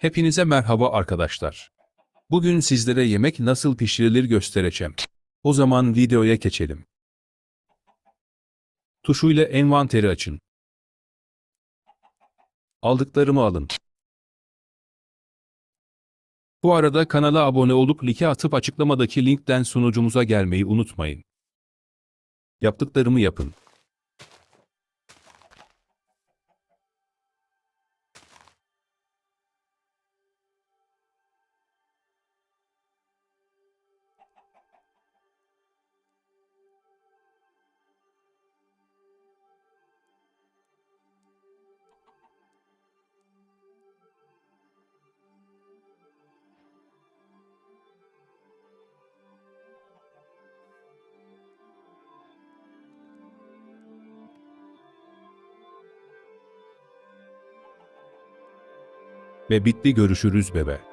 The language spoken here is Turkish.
Hepinize merhaba arkadaşlar. Bugün sizlere yemek nasıl pişirilir göstereceğim. O zaman videoya geçelim. Tuşuyla envanteri açın. Aldıklarımı alın. Bu arada kanala abone olup like atıp açıklamadaki linkten sunucumuza gelmeyi unutmayın. Yaptıklarımı yapın. Ve bitti görüşürüz bebe.